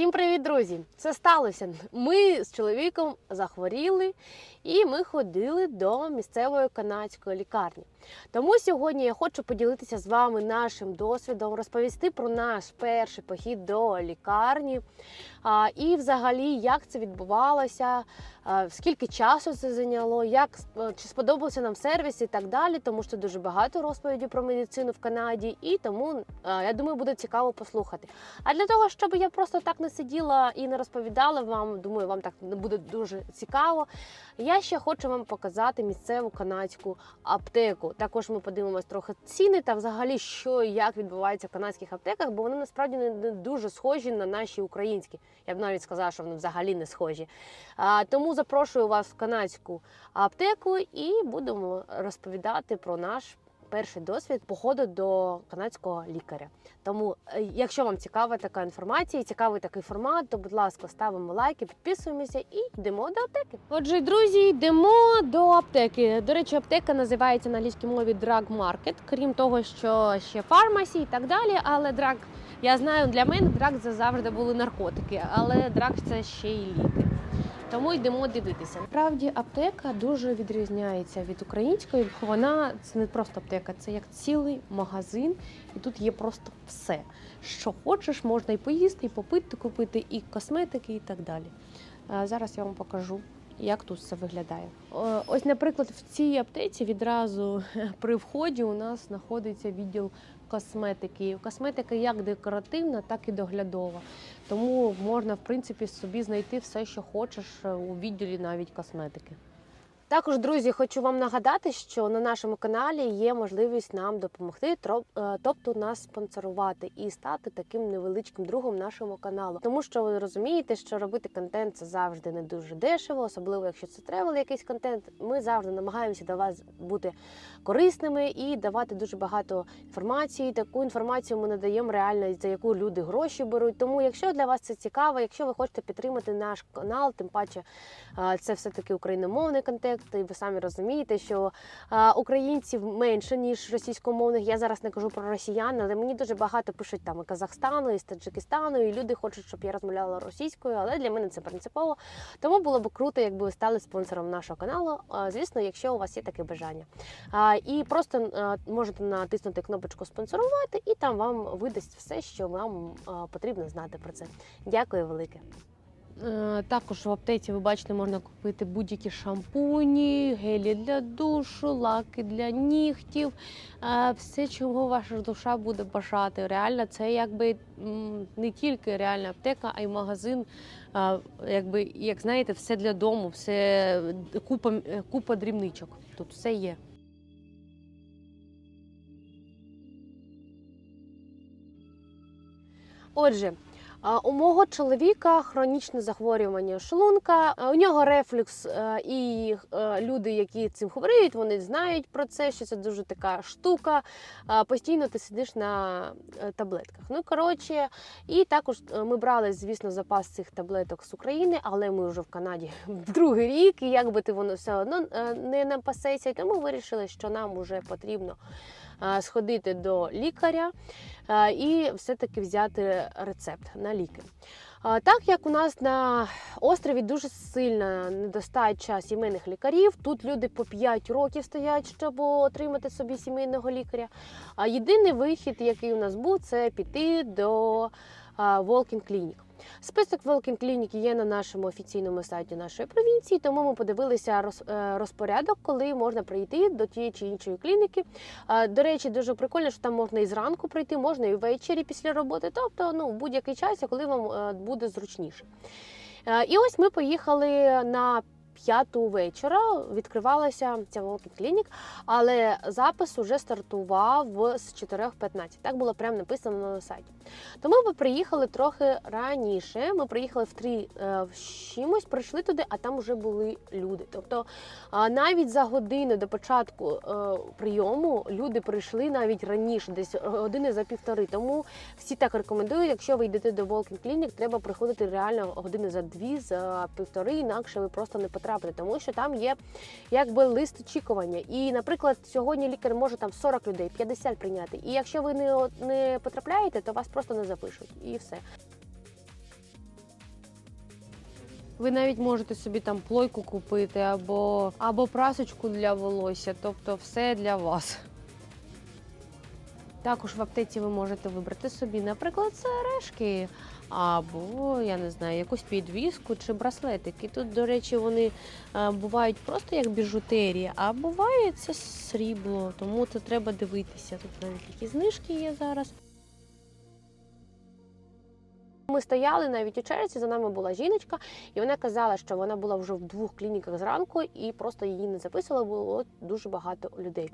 Всім привіт, друзі! Це сталося. Ми з чоловіком захворіли і ми ходили до місцевої канадської лікарні. Тому сьогодні я хочу поділитися з вами нашим досвідом, розповісти про наш перший похід до лікарні а, і взагалі як це відбувалося, а, скільки часу це зайняло, як е, чи сподобався нам сервіс і так далі, тому що дуже багато розповідей про медицину в Канаді, і тому а, я думаю, буде цікаво послухати. А для того, щоб я просто так не сиділа і не розповідала вам, думаю, вам так буде дуже цікаво. Я ще хочу вам показати місцеву канадську аптеку. Також ми подивимось трохи ціни та взагалі, що і як відбувається в канадських аптеках, бо вони насправді не дуже схожі на наші українські. Я б навіть сказала, що вони взагалі не схожі. А, тому запрошую вас в канадську аптеку і будемо розповідати про наш. Перший досвід походу до канадського лікаря. Тому, е, якщо вам цікава така інформація, цікавий такий формат, то будь ласка, ставимо лайки, підписуємося і йдемо до аптеки. Отже, друзі, йдемо до аптеки. До речі, аптека називається на англійській мові Drug Market, крім того, що ще фармасі і так далі. Але драг, я знаю, для мене драг це завжди були наркотики, але драг це ще й ліки. Тому йдемо дивитися. Справді аптека дуже відрізняється від української. Вона це не просто аптека, це як цілий магазин, і тут є просто все. Що хочеш, можна і поїсти, і попити, купити, і косметики, і так далі. Зараз я вам покажу. Як тут це виглядає? Ось, наприклад, в цій аптеці відразу при вході у нас знаходиться відділ косметики. Косметика як декоративна, так і доглядова. Тому можна, в принципі, собі знайти все, що хочеш е, у відділі навіть косметики. Також, друзі, хочу вам нагадати, що на нашому каналі є можливість нам допомогти, е, тобто нас спонсорувати і стати таким невеличким другом нашому каналу. Тому що ви розумієте, що робити контент це завжди не дуже дешево, особливо якщо це тревел якийсь контент. Ми завжди намагаємося до вас бути корисними і давати дуже багато інформації. Таку інформацію ми надаємо реально за яку люди гроші беруть. Тому, якщо для вас це цікаво, якщо ви хочете підтримати наш канал, тим паче е, це все таки україномовний контент. І ви самі розумієте, що українців менше ніж російськомовних. Я зараз не кажу про росіян, але мені дуже багато пишуть там і Казахстану, і з Таджикистану, і люди хочуть, щоб я розмовляла російською, але для мене це принципово. Тому було б круто, якби ви стали спонсором нашого каналу. Звісно, якщо у вас є таке бажання. І просто можете натиснути кнопочку спонсорувати, і там вам видасть все, що вам потрібно знати про це. Дякую велике. Е, Також в аптеці ви бачите, можна купити будь-які шампуні, гелі для душу, лаки для нігтів, е, все, чого ваша душа буде бажати. Реально, це якби не тільки реальна аптека, а й магазин. е, Якби, як знаєте, все для дому, все купа, купа дрібничок. Тут все є. Отже, у мого чоловіка хронічне захворювання шлунка. У нього рефлюкс, е, і е, люди, які цим хворіють, вони знають про це, що це дуже така штука. Постійно ти сидиш на е, таблетках. Ну коротше, і також ми брали, звісно, запас цих таблеток з України, але ми вже в Канаді другий рік, і якби ти воно все одно не напасеться. Тому вирішили, що нам вже потрібно сходити до лікаря і все-таки взяти рецепт на ліки. Так як у нас на острові дуже сильна недостача сімейних лікарів, тут люди по 5 років стоять, щоб отримати собі сімейного лікаря. А єдиний вихід, який у нас був, це піти до Волкін Клінік. Список Велкін Клінік є на нашому офіційному сайті нашої провінції, тому ми подивилися е, розпорядок, коли можна прийти до тієї чи іншої клініки. Е, До речі, дуже прикольно, що там можна і зранку прийти, можна і ввечері після роботи, тобто ну, будь-який час, коли вам е, буде зручніше. І ось ми поїхали на п'яту вечора. Відкривалася ця Walking Clinic, але запис уже стартував з 4.15. Так було прямо написано на сайті. Тому ми приїхали трохи раніше. Ми приїхали в три е, в чимось, прийшли туди, а там вже були люди. Тобто навіть за годину до початку е, прийому люди прийшли навіть раніше, десь години за півтори. Тому всі так рекомендують, якщо ви йдете до Walking Clinic, треба приходити реально години за дві, за півтори, інакше ви просто не потрапите, тому що там є якби лист очікування. І, наприклад, сьогодні лікар може там 40 людей, 50 прийняти. І якщо ви не, не потрапляєте, то вас просто не запишуть. І все. Ви навіть можете собі там плойку купити або, або прасочку для волосся, тобто все для вас. Також в аптеці ви можете вибрати собі, наприклад, сережки, або я не знаю, якусь підвіску чи браслетики. Тут, до речі, вони е, бувають просто як біжутерія, а буває це срібло, тому це треба дивитися. Тут навіть які знижки є зараз. Ми стояли навіть у черзі, за нами була жіночка, і вона казала, що вона була вже в двох клініках зранку і просто її не записували, було дуже багато людей.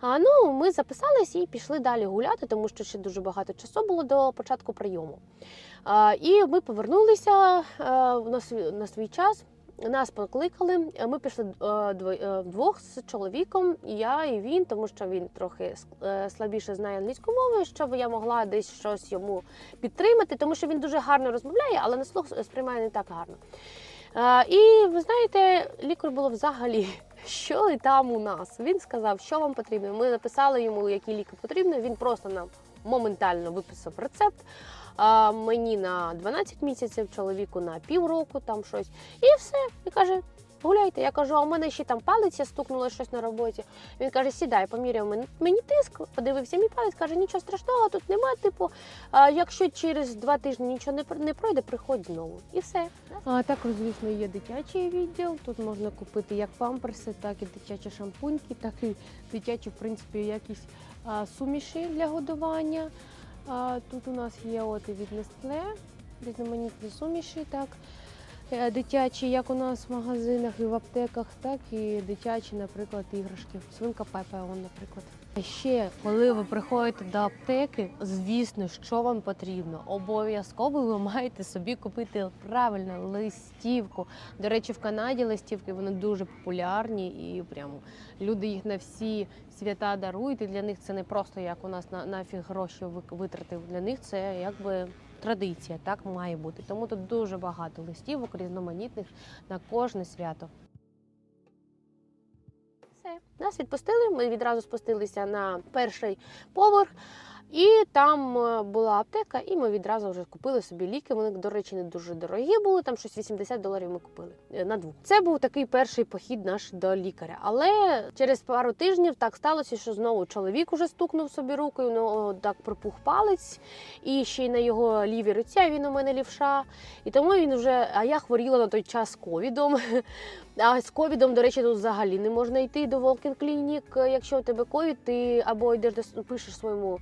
А, ну, ми записались і пішли далі гуляти, тому що ще дуже багато часу було до початку прийому. А, і ми повернулися е, на, свій, на свій час. Нас покликали. Ми пішли е, дво- е, вдвох з чоловіком, я і він, тому що він трохи е, слабіше знає англійську мову, щоб я могла десь щось йому підтримати, тому що він дуже гарно розмовляє, але на слух сприймає не так гарно. Е, І ви знаєте, лікар було взагалі, що там у нас. Він сказав, що вам потрібно. Ми написали йому, які ліки потрібні. Він просто нам моментально виписав рецепт. А мені на 12 місяців, чоловіку на півроку, там щось. І все. І каже, гуляйте. Я кажу, а у мене ще там палець я стукнула щось на роботі. Він каже, сідай, поміряв мені, тиск, подивився мій палець, каже, нічого страшного, тут немає. Типу, а, якщо через два тижні нічого не, пройде, приходь знову. І все. А також, звісно, є дитячий відділ. Тут можна купити як памперси, так і дитячі шампуньки, так і дитячі, в принципі, якісь а, суміші для годування. А, тут у нас є от від Nestle, різноманітні суміші, так. Е, Дитячі, як у нас в магазинах і в аптеках, так і дитячі, наприклад, іграшки. Свинка Пепе, он, наприклад. Ще, коли ви приходите до аптеки, звісно, що вам потрібно. Обов'язково ви маєте собі купити правильно листівку. До речі, в Канаді листівки вони дуже популярні і прямо люди їх на всі свята дарують. І для них це не просто як у нас на нафіг гроші витратив. Для них це якби традиція, так має бути. Тому тут дуже багато листівок різноманітних на кожне свято. Все, нас відпустили. Ми відразу спустилися на перший поверх. І там е, була аптека, і ми відразу вже купили собі ліки. Вони, до речі, не дуже дорогі були. Там щось 80 доларів ми купили е, на двох. Це був такий перший похід наш до лікаря. Але через пару тижнів так сталося, що знову чоловік уже стукнув собі рукою, ну так припух палець, і ще й на його лівій руці, а він у мене лівша. І тому він вже. А я хворіла на той час ковідом. А з ковідом, до речі, тут взагалі не можна йти до Волкін клінік. Якщо у тебе ковід, ти або йдеш до пишеш своєму е,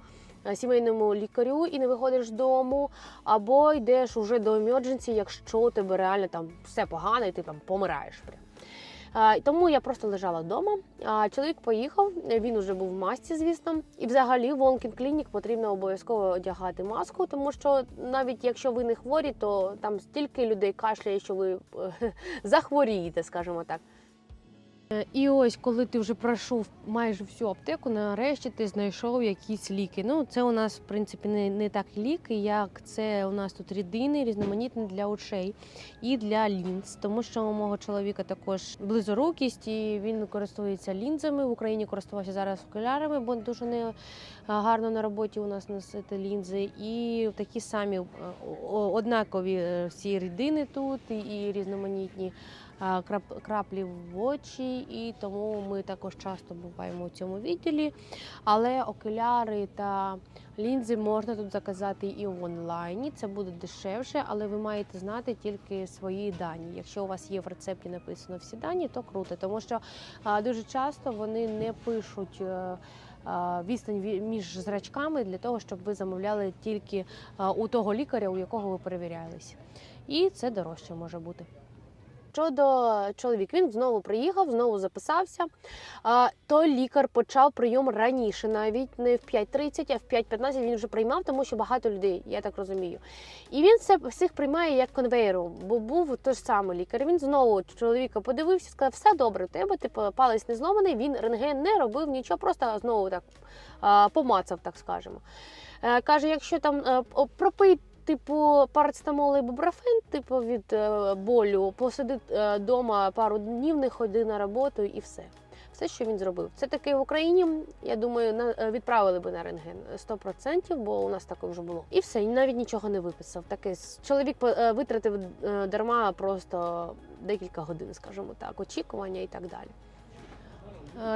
сімейному лікарю і не виходиш з дому, або йдеш уже до емердженсі, якщо у тебе реально там все погано, і ти там помираєш. Прям. Тому я просто лежала вдома. А чоловік поїхав, він уже був в масці, звісно. І взагалі в Волкін клінік потрібно обов'язково одягати маску, тому що навіть якщо ви не хворі, то там стільки людей кашляє, що ви е, захворієте, скажімо так. Е, І ось, коли ти вже пройшов майже всю аптеку, нарешті ти знайшов якісь ліки. Ну, це у нас, в принципі, не, не так ліки, як це у нас тут рідини, різноманітні для очей і для лінз. Тому що у мого чоловіка також близорукість, і він користується лінзами. В Україні користувався зараз окулярами, бо дуже не гарно на роботі у нас носити лінзи. І такі самі е, однакові е, всі рідини тут і- різноманітні краплі в очі, і тому ми також часто буваємо у цьому відділі. Але окуляри та лінзи можна тут заказати і в онлайні. Це буде дешевше, але ви маєте знати тільки свої дані. Якщо у вас є в рецепті написано всі дані, то круто, тому що дуже часто вони не пишуть. е, Відстань між зрачками для того, щоб ви замовляли тільки у того лікаря, у якого ви перевірялись. І це дорожче може бути. Щодо чоловік, він знову приїхав, знову записався. То лікар почав прийом раніше, навіть не в 5.30, а в 5.15 він вже приймав, тому що багато людей, я так розумію. І він це всіх приймає як конвейером, бо був той ж самий лікар. Він знову чоловіка подивився, сказав, все добре, у тебе типу, палець не зломаний. Він рентген не робив нічого, просто знову так помацав, так скажемо. Е, Каже, якщо там е, о, пропий типу парацетамол і бубрафен, типу від е, болю, посиди вдома пару днів, не ходи на роботу і все. все, що він зробив. Це таки в Україні, я думаю, е, відправили би на рентген 100%, бо у нас таке вже було. І все, навіть нічого не виписав. Таке чоловік е, витратив е, дарма просто декілька годин, скажімо так, очікування і так далі.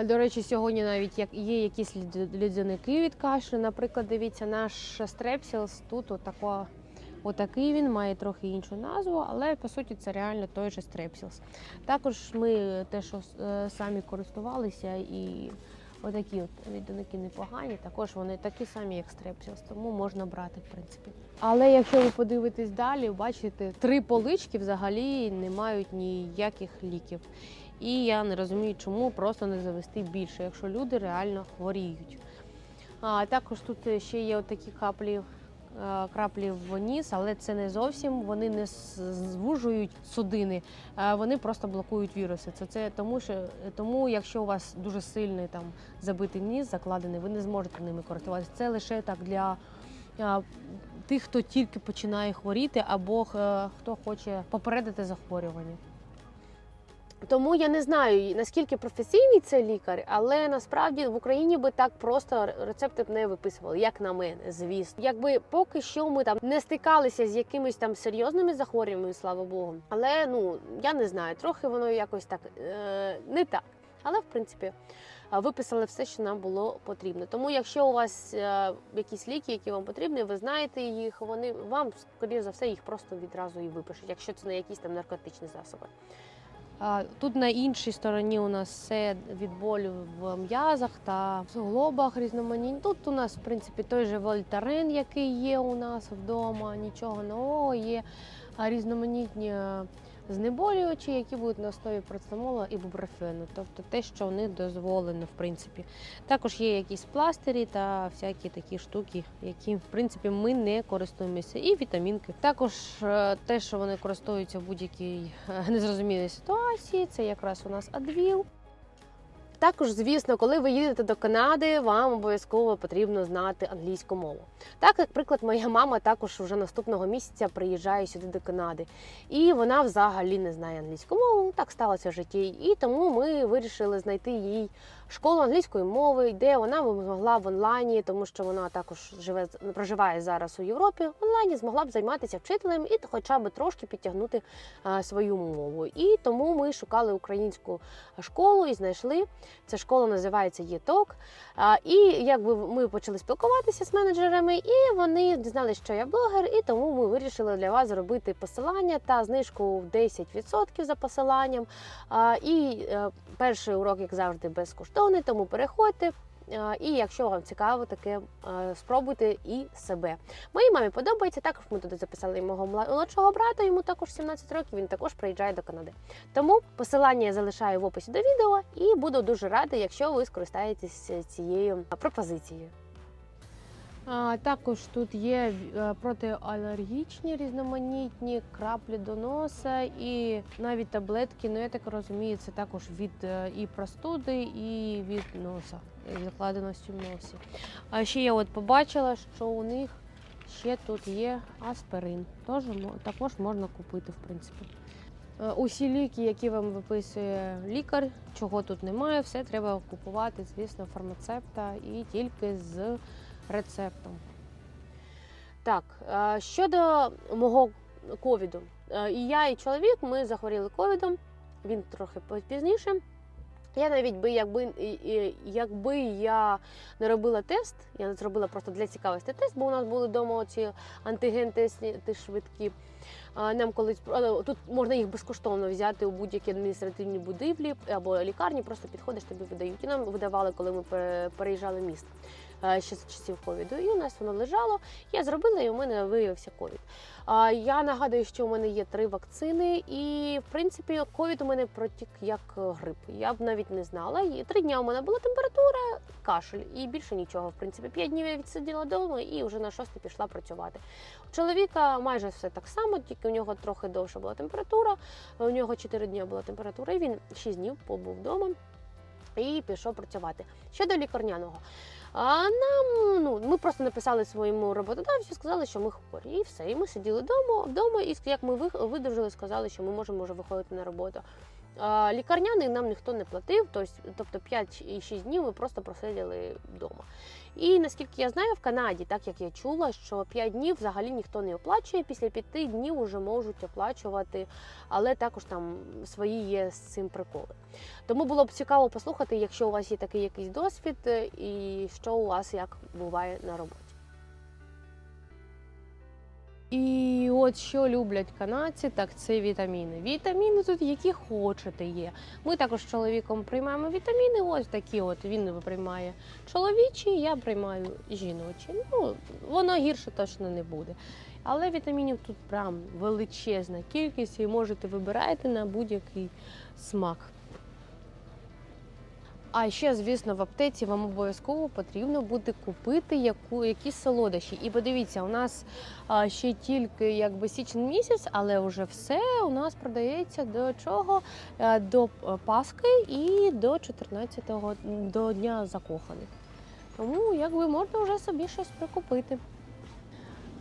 Е, До речі, сьогодні навіть є якісь лід- лідяники від кашлю. Наприклад, дивіться, наш стрепсілс тут отако, отакий він має трохи іншу назву, але по суті це реально той же стрепсілс. Також ми те, що е, самі користувалися, і отакі от лідяники непогані, також вони такі самі, як стрепсілс, тому можна брати, в принципі. Але якщо ви подивитесь далі, бачите, три полички взагалі не мають ніяких ліків. І я не розумію, чому просто не завести більше, якщо люди реально хворіють. А також тут ще є такі каплі, краплі в ніс, але це не зовсім. Вони не звужують судини, е, вони просто блокують віруси. Це, це тому, що тому, якщо у вас дуже сильний там забитий ніс, закладений, ви не зможете ними користуватися. Це лише так для е, тих, хто тільки починає хворіти, або е, хто хоче попередити захворювання. Тому я не знаю наскільки професійний це лікар, але насправді в Україні би так просто рецепти б не виписували, як на мене, звісно. Якби поки що ми там не стикалися з якимись там серйозними захворюваннями, слава Богу. Але ну я не знаю, трохи воно якось так е, не так. Але в принципі виписали все, що нам було потрібно. Тому, якщо у вас е, якісь ліки, які вам потрібні, ви знаєте їх, вони вам скоріш за все їх просто відразу і випишуть, якщо це не якісь там наркотичні засоби. Тут на іншій стороні у нас все від болю в м'язах та в суглобах різноманітні. Тут у нас, в принципі, той же вольтарен, який є у нас вдома, нічого нового, є різноманітні знеболювачі, які будуть на основі процемола і бубрафену, тобто те, що вони них дозволено, в принципі. Також є якісь пластирі та всякі такі штуки, які в принципі ми не користуємося, і вітамінки. Також е, те, що вони користуються в будь-якій е, незрозумілій ситуації, це якраз у нас адвіл. Також, звісно, коли ви їдете до Канади, вам обов'язково потрібно знати англійську мову. Так, як приклад, моя мама також вже наступного місяця приїжджає сюди до Канади, і вона взагалі не знає англійську мову. Так сталося в житті. І тому ми вирішили знайти їй школу англійської мови, де вона б змогла в онлайні, тому що вона також живе проживає зараз у Європі. Онлайні змогла б займатися вчителем і хоча б трошки підтягнути свою мову. І тому ми шукали українську школу і знайшли. Ця школа називається ЄТОК. І якби ми почали спілкуватися з менеджерами, і вони дізналися, що я блогер, і тому ми вирішили для вас зробити посилання та знижку в 10% за посиланням. І е, перший урок, як завжди, безкоштовний, тому переходьте. І якщо вам цікаво, таке е, спробуйте і себе. Моїй мамі подобається. Також ми туди записали мого молодшого брата. Йому також 17 років. Він також приїжджає до Канади. Тому посилання я залишаю в описі до відео і буду дуже рада, якщо ви скористаєтесь цією пропозицією. Також тут є е, протиалергічні різноманітні краплі до носа і навіть таблетки. Ну я так розумію, це також від е, і простуди, і від носа, закладеності в носі. А ще я от побачила, що у них ще тут є аспирин. Тож також можна купити, в принципі. Е, Усі ліки, які вам виписує лікар, чого тут немає, все треба купувати, звісно, фармацевта і тільки з рецептом. Так, е, щодо мого ковіду. Е, І я, і чоловік ми захворіли ковідом, він трохи пізніше. Я навіть би, якби, якби я не робила тест, я зробила просто для цікавості тест, бо у нас були вдома ці антиген-тести швидкі. Нам колись тут можна їх безкоштовно взяти у будь-які адміністративні будівлі або лікарні, просто підходиш, тобі видають. І нам видавали, коли ми переїжджали міст е, ще з часів ковіду. І у нас воно лежало. Я зробила, і у мене виявився ковід. Я нагадую, що у мене є три вакцини, і в принципі ковід у мене протік як е, грип. Я б навіть не знала. І три дні у мене була температура, кашель, і більше нічого. В принципі, п'ять днів я відсиділа вдома і вже на шостий пішла працювати. У чоловіка майже все так само, тільки у нього трохи довша була температура. У нього 4 дні була температура, і він 6 днів побув вдома і пішов працювати. Щодо лікарняного. А нам ну ми просто написали своєму роботодавцю, сказали, що ми хворі, і все. І ми сиділи вдома, вдома, і як ми ви- сказали, що ми можемо вже виходити на роботу. Лікарняний нам ніхто не платив, тобто 5 і 6 днів ми просто просиділи вдома. І наскільки я знаю, в Канаді, так як я чула, що 5 днів взагалі ніхто не оплачує, після 5 днів вже можуть оплачувати, але також там свої є з цим приколи. Тому було б цікаво послухати, якщо у вас є такий якийсь досвід, е, і що у вас як буває на роботі. І от що люблять канадці, так це вітаміни. Вітаміни тут які хочете є. Ми також з чоловіком приймаємо вітаміни. Ось такі от він приймає чоловічі, я приймаю жіночі. Ну воно гірше точно не буде. Але вітамінів тут прям величезна кількість, і можете вибирати на будь-який смак. А ще, звісно, в аптеці вам обов'язково потрібно буде купити яку, якісь солодощі. І подивіться, у нас а, ще тільки якби січень місяць, але вже все у нас продається до чого? Е, До е, Пасхи і до 14-го, до Дня закоханих. Тому якби можна вже собі щось прикупити.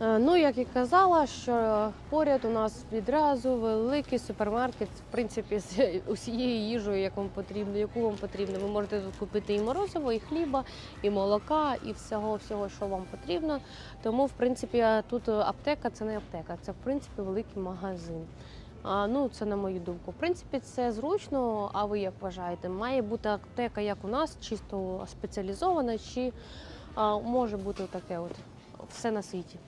Е, Ну, як і казала, що поряд у нас відразу великий супермаркет, в принципі, з усією їжею, як вам потрібно, яку вам потрібно. Ви можете тут купити і морозиво, і хліба, і молока, і всього, всього, що вам потрібно. Тому, в принципі, тут аптека це не аптека, це в принципі великий магазин. А, ну, це на мою думку. В принципі, це зручно. А ви як вважаєте? Має бути аптека, як у нас, чисто спеціалізована, чи а, може бути таке от все на світі?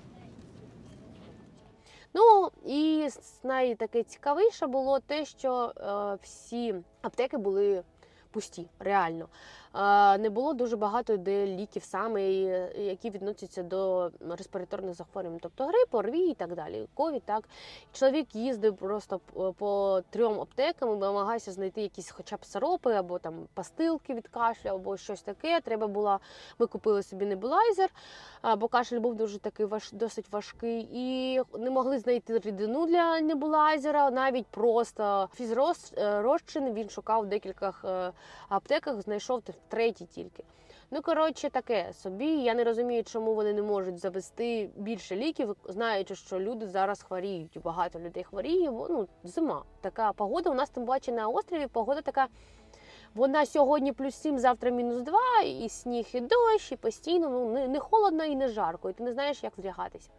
Ну і найтаке цікавіше було те, що е, всі аптеки були пусті, реально. Е, не було дуже багато де ліків саме, е, які відносяться до респіраторних захворювань, тобто грип, ОРВІ і так далі. Ковід, так. Чоловік їздив просто по трьом аптекам намагався знайти якісь хоча б сиропи або там пастилки від кашлю, або щось таке. Треба було, ми купили собі небулайзер, бо кашель був дуже такий важ, досить важкий, і не могли знайти рідину для небулайзера, навіть просто фізрозчин він шукав в декількох е, аптеках, знайшов третій тільки. Ну, коротше, таке собі. Я не розумію, чому вони не можуть завести більше ліків, знаючи, що люди зараз хворіють. Багато людей хворіє. бо, Ну, зима. Така погода. У нас тим паче на острові погода така. Вона сьогодні плюс 7, завтра мінус 2, і сніг, і дощ, і постійно ну, не, не холодно і не жарко, і ти не знаєш, як вдягатися.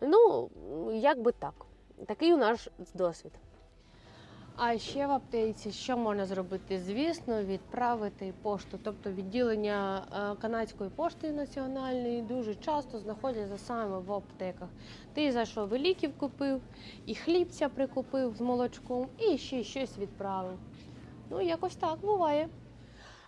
Ну, як би так. Такий у нас досвід. А ще в аптеці що можна зробити? Звісно, відправити пошту. Тобто відділення е, канадської пошти національної дуже часто знаходяться саме в аптеках. Ти зайшов і ліків купив, і хлібця прикупив з молочком, і ще щось відправив. Ну, якось так буває.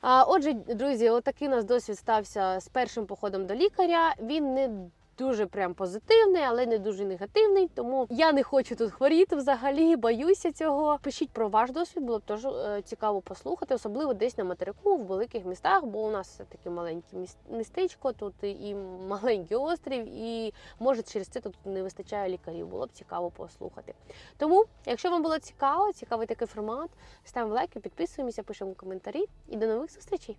А, отже, друзі, отакий у нас досвід стався з першим походом до лікаря. Він не дуже прям позитивний, але не дуже негативний. Тому я не хочу тут хворіти взагалі, боюся цього. Пишіть про ваш досвід, було б теж е, цікаво послухати, особливо десь на материку, в великих містах, бо у нас таки маленьке міс- містечко, тут і маленький острів, і може через це тут не вистачає лікарів. Було б цікаво послухати. Тому, якщо вам було цікаво, цікавий такий формат, ставимо лайки, підписуємося, пишемо коментарі і до нових зустрічей.